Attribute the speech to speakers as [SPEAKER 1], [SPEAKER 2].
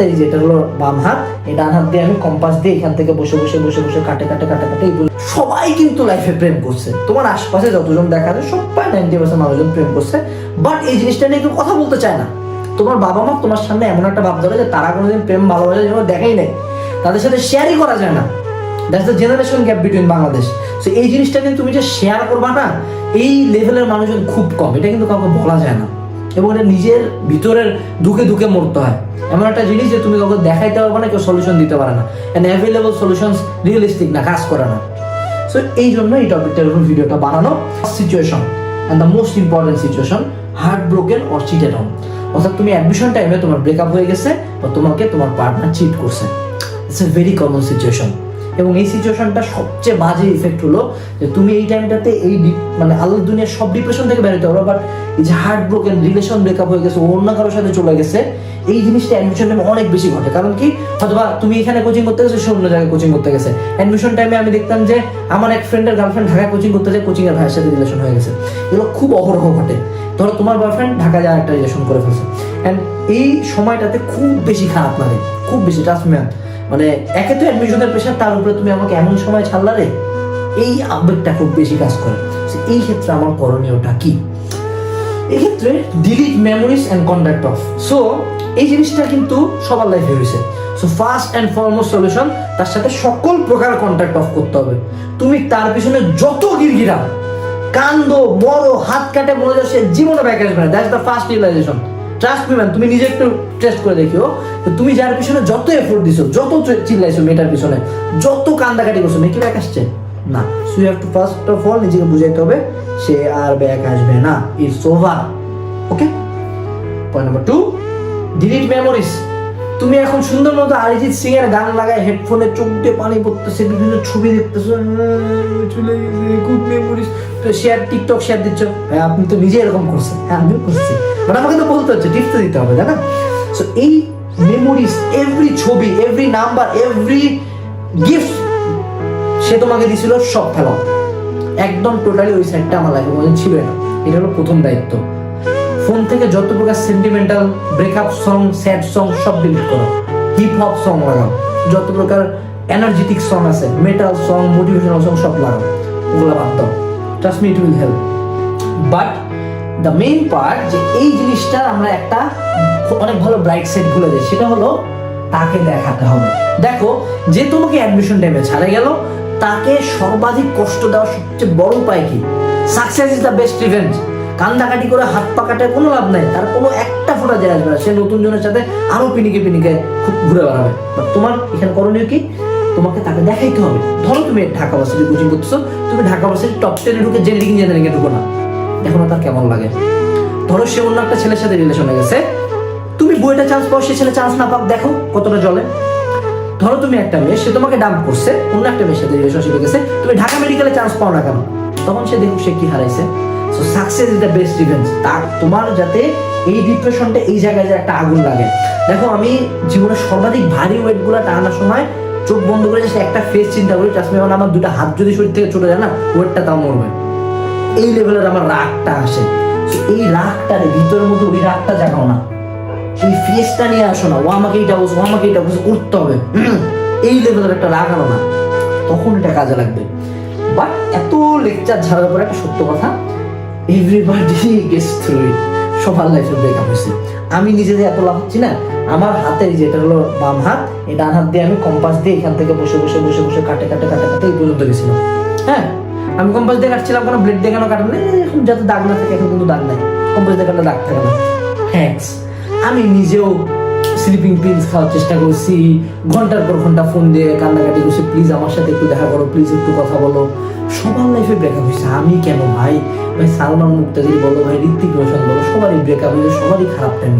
[SPEAKER 1] হাতে এই যে হলো বাম হাত, এই ডান হাত দিয়ে আমি কম্পাস দিয়ে এখান থেকে বসে বসে বসে বসে কাটে কাটে কাটে কাটে সবাই কিন্তু লাইফে প্রেম করছে। তোমার আশপাশে যতজন দেখা যায়, সবাই নাইনটি পার্সেন্ট মানুষজন প্রেম করছে। বাট এই জিনিসটা নিয়ে কেউ কথা বলতে চায় না। তোমার বাবা মা তোমার সামনে এমন একটা ভাব ধরে যে তারা কোনোদিন প্রেম ভালোবাসা যেন দেখাই নেই। তাদের সাথে শেয়ারই করা যায় না। That's the generation gap between Bangladesh so এই জিনিসটা কিন্তু তুমি যে শেয়ার করবা না, এই লেভেলের মানুষজন খুব কম। এটা কিন্তু কাউকে বলা যায় না। এবং এটা নিজের ভিতরের দুঃখে দুঃখে মরতে হয়। এমন একটা জিনিস যে তুমি কাউকে দেখাইতে পারবে না, কেউ সলিউশন দিতে পারে না। অ্যান্ড অ্যাভেলেবল সলিউশন রিয়েলিস্টিক না, কাজ করে না। সো এই জন্য এই টপিকটার উপর ভিডিওটা বানানো। Situation and the most important situation heart broken or cheated হন অর্থাৎ তুমি অ্যাডমিশন টাইমে তোমার ব্রেকআপ হয়ে গেছে বা তোমাকে তোমার পার্টনার চিট করছে। It's a very common situation এবং এই সিচুয়েশনটা সবচেয়ে বাজে ইফেক্ট হলো যে তুমি এই টাইমটাতে এই মানে আল্লাহ দুনিয়ার সব ডিপ্রেশন থেকে বেরোতে পারো বাট এই যে হার্ট ব্রোকেন রিলেশন ব্রেকআপ হয়ে গেছে, অন্য কারোর সাথে চলে গেছে, এই জিনিসটা অ্যাডমিশন টাইমে অনেক বেশি ঘটে। কারণ কি? হয়তোবা তুমি এখানে কোচিং করতে গেছো, সে অন্য জায়গায় কোচিং করতে গেছে। অ্যাডমিশন টাইমে আমি দেখতাম যে আমার এক ফ্রেন্ডের গার্লফ্রেন্ড ঢাকায় কোচিং করতে যায় কোচিং এর ভাইয়ের সাথে রিলেশন হয়ে গেছে। এগুলো খুব অহরহ ঘটে। ধরো তোমার বয়ফ্রেন্ড ঢাকা যাওয়ার একটা রিলেশন করে ফেলছে। অ্যান্ড এই সময়টাতে খুব বেশি খারাপ লাগে। খুব বেশি ট্রাস্ট ম্যান মানে একে তো অ্যাডমিশনের প্রেশার তার উপরে তুমি আমাকে এমন সময় ছাড়লা রে এই আবেগটা খুব বেশি কাজ করে। এই ক্ষেত্রে আমার করণীয়টা কি? এক্ষেত্রে delete memories and contact off so এই জিনিসটা কিন্তু সবার লাইফে হয়েছে। So first and foremost solution তার সাথে সকল প্রকার কন্ট্যাক্ট অফ করতে হবে। তুমি তার পিছনে যত গিরগিরা কান্দো, মরো, হাত কাটে মরে যাও সে জীবনে ব্যাক আসবে না। That's the first realization trust me man তুমি নিজে একটু টেস্ট করে দেখিও। তুমি যার পিছনে যত এফোর্ট দিছো, যত চিল্লাইছো মেয়েটার পিছনে, যত কান্দাকাটি করছ, মেয়ে কি ব্যাক আসছে? না। So you have to first of all নিজেকে বুঝাইতে হবে, সে আর ব্যাক আসবে না। It's over okay point number two delete memories তুমি এখন সুন্দর মতো অরিজিৎ সিং এর গান লাগায় হেডফোনে চোখ দিয়ে পানি পড়তেছে, বিভিন্ন ছবি দেখতেছো গুড মেমোরিজ তো শেয়ার টিকটক শেয়ার দিচ্ছ। হ্যাঁ আপনি তো নিজে এরকম করছেন। হ্যাঁ আমিও করছি। বাট আমাকে তো বলতে হচ্ছে টিপস দিতে হবে, তাই না? সো এই মেমোরিজ এভরি ছবি এভরি নাম্বার এভরি গিফট সে তোমাকে দিছিল, সব ফেলাও। একদম টোটালি ওই সাইডটা আমার লাইফের মধ্যে ছিল না। এটা হলো প্রথম দায়িত্ব। ফোন থেকে যত প্রকার sentimental breakup song sad song সব ডিলিট করো। হিপ হপ সং লাগাও। যত প্রকার এনার্জেটিক সং আছে মেটাল সং মোটিভেশনাল সং সব লাগাও। ওগুলো বাদ দাও। Trust me it will help but the main part যে এই জিনিসটা আমরা একটা অনেক ভালো ব্রাইট সাইড ভুলে যাই সেটা হলো তাকে দেখাতে হবে। দেখো, যে তোমাকে অ্যাডমিশন টাইমে ছাড়ে গেল, তাকে সর্বাধিক কষ্ট দেওয়ার সবচেয়ে বড় উপায় কি? Success is the best revenge কান্দাকাটি করে হাত পা কাটায় কোনো লাভ নাই, তার কোনো একটা ফোটা যায় আসবে না। সে নতুন জনের সাথে আরও পিনিকে পিনিকে খুব ঘুরে বেড়াবে। তোমার এখানে করণীয় কি? তোমাকে তাকে দেখাইতে হবে। ধরো তুমি ঢাকা ভার্সিটি কোচিং করতেছো, তুমি ঢাকা ভার্সিটি টপ টেনে ঢুকে জেনারিং ইঞ্জিনিয়ারিং এ ঢুকো না। দেখো না তার কেমন লাগে। ধরো সে অন্য একটা ছেলের সাথে রিলেশন হয়ে গেছে। তুমি বইটা চান্স পাও, সে ছেলে চান্স না পাক, দেখো কতটা জলে ধরো তুমি একটা মেয়ে, সে তোমাকে ডাম্প করছে, অন্য একটা মেয়ের সাথে রিলেশনশিপে গেছে, তুমি ঢাকা মেডিকেলে চান্স পাও না কেন? তখন সে দেখুক সে কি হারাইছে। So success is the best event তার, তোমার যাতে এই ডিপ্রেশনটা এই জায়গায় যে একটা আগুন লাগে। দেখো, আমি জীবনের সর্বাধিক ভারী ওয়েটগুলা টানার সময় চোখ বন্ধ করে just একটা ফেস চিন্তা করি চাষমি এখন আমার দুটা হাত যদি শরীর থেকে চলে যায় না, ওয়েটটা তাও মরবে। এই লেভেলের আমার রাগটা আসে। এই রাগটার ভিতরের মধ্যে ওই রাগটা জাগাও না। এই ফেসটা নিয়ে আসো না। ও আমাকে এইটা বলছে, ও আমাকে এইটা বলছে, করতে হবে। এই লেভেলের একটা রাগ আনো না। তখন এটা কাজে লাগবে। বাট এত লেকচার ঝাড়ার পরে একটা সত্য কথা এভরিবাডি গেস থ্রু ইট সবার লাইফে ব্রেকআপ হয়েছে। আমি নিজে যে এত লাভ হচ্ছি না, আমার হাতের যেটা হলো বাম হাত, এই ডান হাত দিয়ে আমি কম্পাস দিয়ে এখান থেকে বসে বসে বসে বসে কাটে কাটে কাটে কাটে এই পর্যন্ত গেছিলাম। হ্যাঁ? আমি কম্পাস দিয়ে কাটছিলাম, কোনো ব্লেড দিয়ে কেন কাটেন না এখন যাতে দাগ না থাকে, এখন কিন্তু দাগ নাই। কম্পাস দিয়ে কাটলে দাগ থাকে না। হ্যাঁ আমি নিজেও স্লিপিং পিলস খাওয়ার চেষ্টা করছি। ঘণ্টার পর ঘণ্টা ফোন দিয়ে কান্নাকাটি করছি। প্লিজ আমার সাথে একটু দেখা করো প্লিজ একটু কথা বলো। সবার লাইফে ব্রেকআপ হয়েছে। আমি কেন ভাই? ভাই সালমান মুক্তাজির বলো, ভাই ঋত্বিক রোশন বলো, সবারই ব্রেকআপ হয়েছে, সবারই খারাপ টাইম